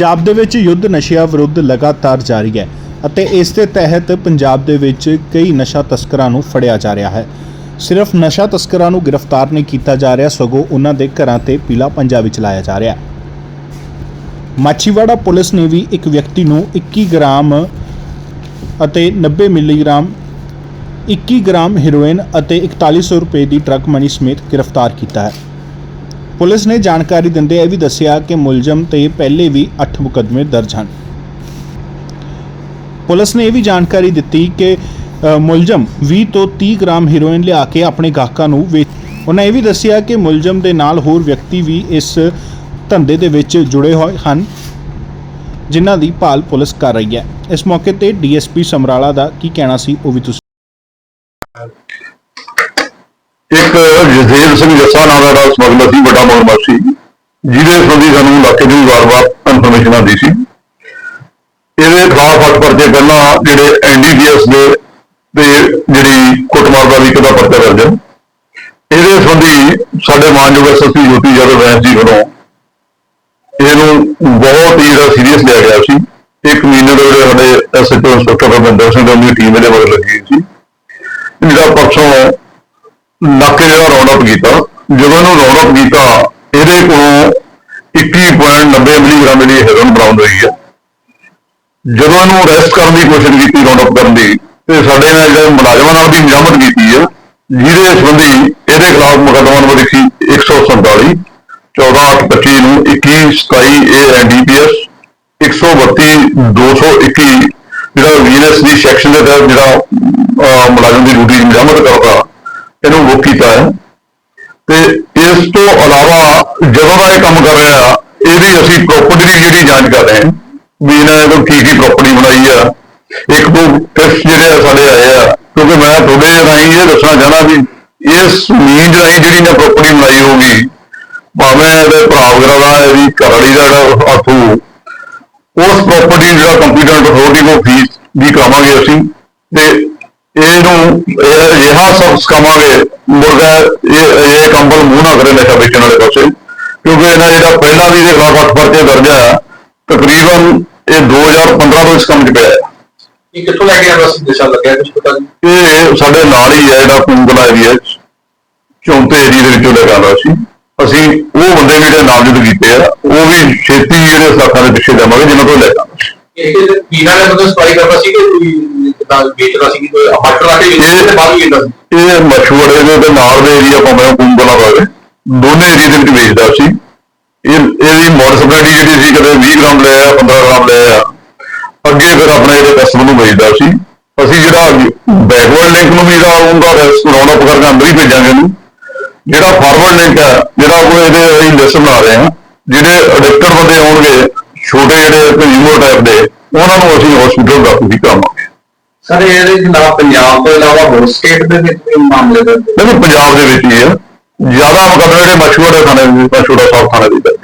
ਪੰਜਾਬ ਦੇ ਵਿੱਚ ਯੁੱਧ ਨਸ਼ਿਆਂ ਵਿਰੁੱਧ ਲਗਾਤਾਰ ਜਾਰੀ ਹੈ ਅਤੇ ਇਸ ਦੇ ਤਹਿਤ ਪੰਜਾਬ ਦੇ ਵਿੱਚ ਕਈ ਨਸ਼ਾ ਤਸਕਰਾਂ ਨੂੰ ਫੜਿਆ ਜਾ ਰਿਹਾ ਹੈ। ਸਿਰਫ ਨਸ਼ਾ ਤਸਕਰਾਂ ਨੂੰ ਗ੍ਰਿਫਤਾਰ ਨਹੀਂ ਕੀਤਾ ਜਾ ਰਿਹਾ, ਸਗੋਂ ਉਹਨਾਂ ਦੇ ਘਰਾਂ ਤੇ ਪੀਲਾ ਪੰਜਾ ਵਿੱਚ ਲਾਇਆ ਜਾ ਰਿਹਾ ਹੈ। ਮਾਛੀਵਾੜਾ ਪੁਲਿਸ ਨੇ ਵੀ ਇੱਕ ਵਿਅਕਤੀ ਨੂੰ 21 ਗ੍ਰਾਮ ਅਤੇ 90 ਮਿਲੀਗ੍ਰਾਮ 21 ਗ੍ਰਾਮ ਹੈਰੋਇਨ ਅਤੇ 4100 ਰੁਪਏ ਦੀ ਡਰੱਗ ਮਨੀ ਸਮੇਤ ਗ੍ਰਿਫਤਾਰ ਕੀਤਾ ਹੈ। ਪੁਲਿਸ ਨੇ ਜਾਣਕਾਰੀ ਦਿੰਦੇ ਇਹ ਵੀ ਦੱਸਿਆ ਕਿ ਮੁਲਜ਼ਮ ਤੇ ਪਹਿਲੇ ਵੀ 8 ਮੁਕੱਦਮੇ ਦਰਜ ਹਨ। ਪੁਲਿਸ ਨੇ ਇਹ ਵੀ ਜਾਣਕਾਰੀ ਦਿੱਤੀ ਕਿ ਮੁਲਜ਼ਮ 20 ਤੋਂ 30 ਗ੍ਰਾਮ ਹੀਰੋਇਨ ਲਿਆ ਕੇ ਆਪਣੇ ਗਾਹਕਾਂ ਨੂੰ ਵੇਚ ਉਹਨਾਂ ਇਹ ਵੀ ਦੱਸਿਆ ਕਿ ਮੁਲਜ਼ਮ ਦੇ ਨਾਲ ਹੋਰ ਵਿਅਕਤੀ ਵੀ ਇਸ ਧੰਦੇ ਦੇ ਵਿੱਚ ਜੁੜੇ ਹੋਏ ਹਨ, ਜਿਨ੍ਹਾਂ ਦੀ ਭਾਲ ਪੁਲਿਸ ਕਰ ਰਹੀ ਹੈ। ਇਸ ਮੌਕੇ ਤੇ ਡੀਐਸਪੀ ਸਮਰਾਲਾ ਦਾ ਕੀ ਕਹਿਣਾ ਸੀ ਉਹ ਵੀ ਤੁਸੀਂ ਇੱਕ ਜਜ਼ੀਰ ਸਿੰਘ ਜੱਸਾ ਨਾਮ ਦਾ ਸਮਗਲਰ ਸੀ, ਵੱਡਾ ਮਗਰਮੱਛ ਜਿਹਦੇ ਸੰਬੰਧੀ ਸਾਨੂੰ ਇਲਾਕੇ ਦੀ ਵਾਰ-ਵਾਰ ਇਨਫੋਰਮੇਸ਼ਨ ਆਉਂਦੀ ਸੀ। ਇਹਦੇ ਖਿਲਾਫ ਅੱਠ ਪਰਚੇ ਪਹਿਲਾਂ ਜਿਹੜੇ ਐਨਡੀਪੀਐਸ ਦੇ ਤੇ ਜਿਹੜੀ ਕੁੱਟਮਾਰ ਦਾ ਵੀ ਕਦਾ ਪਰਚਾ ਦਰਜ ਇਹਦੇ ਸੰਬੰਧੀ ਸਾਡੇ ਮਾਨਯੋਗ ਐਸਐਸਪੀ ਜੋਤੀ ਯਾਦਵ ਵੈਸ ਜੀ ਵੱਲੋਂ ਇਹਨੂੰ ਬਹੁਤ ਹੀ ਜਿਹੜਾ ਸੀਰੀਅਸ ਲਿਆ ਗਿਆ ਸੀ। ਇੱਕ ਮਹੀਨੇ ਦੇ ਜਿਹੜੇ ਸਾਡੇ ਐਸਐਚਓ ਇੰਸਪੈਕਟਰ ਰਵਿੰਦਰ ਸਿੰਘ ਦੀ ਟੀਮ ਇਹਦੇ ਮਗਰ ਲੱਗੀ ਹੋਈ ਸੀ। ਜਿਹੜਾ ਪਰਸੋਂ ਨਾਕੇ ਜਿਹੜਾ ਰੌਂਡ ਅਪ ਕੀਤਾ, ਜਦੋਂ ਇਹਨੂੰ ਰੌਂਡ ਅਪ ਕੀਤਾ, ਇਹਦੇ ਕੋਲੋਂ 21.90 ਮਿਲੀਗ੍ਰਾਮ ਦੀ ਹੈਰੋਇਨ ਬਰਾਮਦ ਹੋਈ ਹੈ। ਜਦੋਂ ਇਹਨੂੰ ਅਰੈਸਟ ਕਰਨ ਦੀ ਕੋਸ਼ਿਸ਼ ਕੀਤੀ ਰੌਂਡ ਅਪ ਕਰਨ ਦੀ, ਤੇ ਸਾਡੇ ਨਾਲ ਜਿਹੜੇ ਮੁਲਾਜ਼ਮਾਂ ਨਾਲ ਵੀ ਨਿਯਮਤ ਕੀਤੀ ਹੈ, ਜਿਹਦੇ ਸੰਬੰਧੀ ਇਹਦੇ ਖਿਲਾਫ ਮੁਕੱਦਮਾ ਨੰਬਰ 147 14825 ਨੂੰ 2127 ਏ ਐਨਡੀਪੀਐਸ 132 221 ਜਿਹੜਾ ਵੀਐਸ ਦੀ ਸੈਕਸ਼ਨ ਦੇ ਤਹਿਤ ਜਿਹੜਾ ਮੁਲਾਜ਼ਮ ਦੀ ਡਿਊਟੀ ਨਿਯਮਤ ਕਰਦਾ ਇਹਨੂੰ ਬੁੱਕ ਕੀਤਾ ਹੈ। ਤੇ ਇਸ ਤੋਂ ਇਲਾਵਾ ਜਦੋਂ ਦਾ ਇਹ ਕੰਮ ਕਰ ਰਿਹਾ ਇਹਦੀ ਅਸੀਂ ਪ੍ਰੋਪਰਟੀ ਦੀ ਜਿਹੜੀ ਜਾਂਚ ਕਰ ਰਹੇ ਹਾਂ, ਵੀ ਇਹਨਾਂ ਨੇ ਕੋਈ ਕੀ ਕੀ ਪ੍ਰੋਪਰਟੀ ਬਣਾਈ ਆ। ਇੱਕ ਦੋ ਟੈਸਟ ਜਿਹੜੇ ਆ ਸਾਡੇ ਆਏ ਆ, ਕਿਉਂਕਿ ਮੈਂ ਤੁਹਾਡੇ ਰਾਹੀਂ ਇਹ ਦੱਸਣਾ ਚਾਹਣਾ ਵੀ ਇਸ ਮੀਨ ਰਾਹੀਂ ਜਿਹੜੀ ਨੇ ਪ੍ਰੋਪਰਟੀ ਬਣਾਈ ਹੋਊਗੀ, ਭਾਵੇਂ ਇਹਦੇ ਭਰਾ ਵਗੈਰਾ ਦਾ ਇਹਦੀ ਘਰ ਵਾਲੀ ਦਾ ਜਿਹੜਾ ਹੱਥੂ ਉਸ ਪ੍ਰਾਪਰਟੀ ਜਿਹੜਾ ਕੰਪੀਟੈਂਟ ਅਥਾਰਟੀ ਕੋ ਫੀਸ ਵੀ ਕਰਾਵਾਂਗੇ ਅਸੀਂ। ਤੇ ਇਹਨੂੰ ਇਹ ਰਿਹਾ ਸਭ ਸਕਾਵਾਂਗੇ ਮੁਰਗਾ ਇਹ ਇਹ ਕੰਬਲ ਮੂੰਹ ਨਾ ਕਰੇ ਨਸ਼ਾ ਵੇਚਣ ਵਾਲੇ ਪਾਸੇ। ਕਿਉਂਕਿ ਇਹਨਾਂ ਜਿਹੜਾ ਪਹਿਲਾਂ ਵੀ ਦੇ ਖਿਲਾਫ ਅੱਠ ਪਰਚੇ ਦਰਜ ਆ ਤਕਰੀਬਨ ਇਹ 2015 ਤੋਂ ਇਸ ਕੰਮ 'ਚ ਪਿਆ ਇਹ ਕਿੱਥੋਂ ਲੈ ਕੇ ਆਇਆ ਸੀ? ਦਿਸ਼ਾ ਲੱਗਿਆ ਕੁਝ ਪਤਾ ਨਹੀਂ। ਇਹ ਸਾਡੇ ਨਾਲ ਹੀ ਹੈ ਜਿਹੜਾ ਕੁੰਗਲਾ ਏਰੀਆ ਚੌਂਤੇ ਏਰੀਆ ਦੇ ਵਿੱਚੋਂ ਲੈ ਕੇ ਆਉਂਦਾ ਸੀ। ਅਸੀਂ ਉਹ ਬੰਦੇ ਜਿਹੜੇ ਨਾਮਜ਼ਦ ਕੀਤੇ ਆ ਉਹ ਵੀ ਛੇਤੀ ਜਿਹੜੇ ਸਾਖਾਂ ਦੇ ਪਿੱਛੇ ਜਾਵਾਂਗੇ ਜਿਨ੍ਹਾਂ ਤੋਂ ਲੈ ਕੇ ਆਉਂਦਾ ਸੀ ਇਹ ਪੀਣਾ ਨੇ ਮਤਲਬ ਸਪਾਈ ਕਰਦਾ ਸੀ ਕਿ ਕੋਈ ਵੇਚਦਾ ਸੀ ਕੋਈ ਹੱਟ ਲਾ ਕੇ ਵੇਚਦਾ ਤੇ ਬਾਹਰ ਵੇਚਦਾ ਸੀ। ਇਹ ਮਸ਼ਹੂਰ ਦੇ ਤੇ ਨਾਲ ਦੇ ਏਰੀਆ ਭਾਵੇਂ ਕੁੰਗਲਾ ਹੋਵੇ ਦੋਨੇ ਏਰੀਆ ਦੇ ਵਿੱਚ ਵੇਚਦਾ ਸੀ। ਇਹ ਇਹਦੀ ਮੋਡਸਪਿਲਿਟੀ ਜਿਹੜੀ ਸੀ, ਕਦੇ 20 ਗ੍ਰਾਮ ਲੈ ਆ 15 ਗ੍ਰਾਮ ਲੈ ਆ ਅੱਗੇ ਫਿਰ ਆਪਣੇ ਜਿਹੜੇ ਕਸਟਮਰ ਨੂੰ ਵੇਚਦਾ ਸੀ। ਅਸੀਂ ਜਿਹੜਾ ਬੈਕਵਰਡ ਲਿੰਕ ਨੂੰ ਵੀ ਇਹਦਾ ਉਹਦਾ ਰੌਣਾ ਪਕੜ ਕੇ ਅੰਦਰ ਹੀ ਭੇਜਾਂਗੇ ਇਹਨੂੰ। ਜਿਹੜਾ ਫਾਰਵਰਡ ਲਿੰਕ ਹੈ, ਜਿਹੜਾ ਉਹ ਇਹਦੇ ਅਸੀਂ ਲਿਸਟ ਬਣਾ ਰਹੇ ਹਾਂ। ਜਿਹੜੇ ਅਡਿਕਟਡ ਬੰਦੇ ਹੋਣਗੇ ਛੋਟੇ ਜਿਹੜੇ ਕੰਜ਼ਿਊਮਰ ਟਾਈਪ ਦੇ, ਉਹਨਾਂ ਨੂੰ ਅਸੀਂ ਹਸਪੀਟਲ ਦਾ ਵੀ ਕਰਾਵਾਂਗੇ ਸਰ ਇਹਦੇ ਖਿਲਾਫ ਪੰਜਾਬ ਤੋਂ ਇਲਾਵਾ ਹੋਰ ਸਟੇਟ ਦੇ ਵਿੱਚ ਵੀ ਮਾਮਲੇ ਦਰਜ ਨਹੀਂ ਪੰਜਾਬ ਦੇ ਵਿੱਚ ਹੀ ਹੈ ਜ਼ਿਆਦਾ ਮੁਕੱਦਮੇ ਜਿਹੜੇ ਮਸ਼ਹੂਰ ਹੈ ਥਾਣੇ ਦੇ ਸਾਹਿਬ ਥਾਣੇ ਦੇ ਵਿੱਚ।